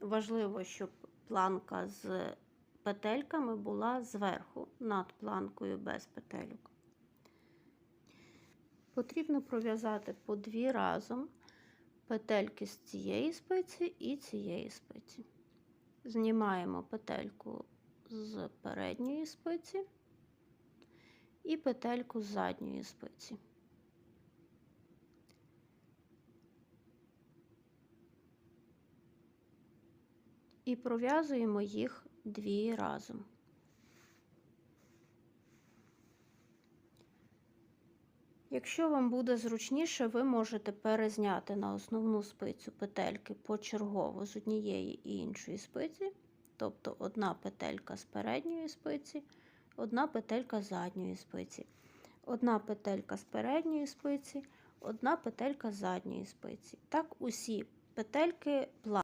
важливо, щоб планка з петельками була зверху, над планкою без петельок. Потрібно пров'язати по дві разом петельки з цієї спиці і цієї спиці. Знімаємо петельку з передньої спиці і петельку з задньої спиці. І пров'язуємо їх дві разом. Якщо вам буде зручніше, ви можете перезняти на основну спицю петельки почергово з однієї і іншої спиці, тобто одна петелька з передньої спиці, одна петелька з задньої спиці, одна петелька з передньої спиці, одна петелька з задньої спиці. Так, усі петельки плавно.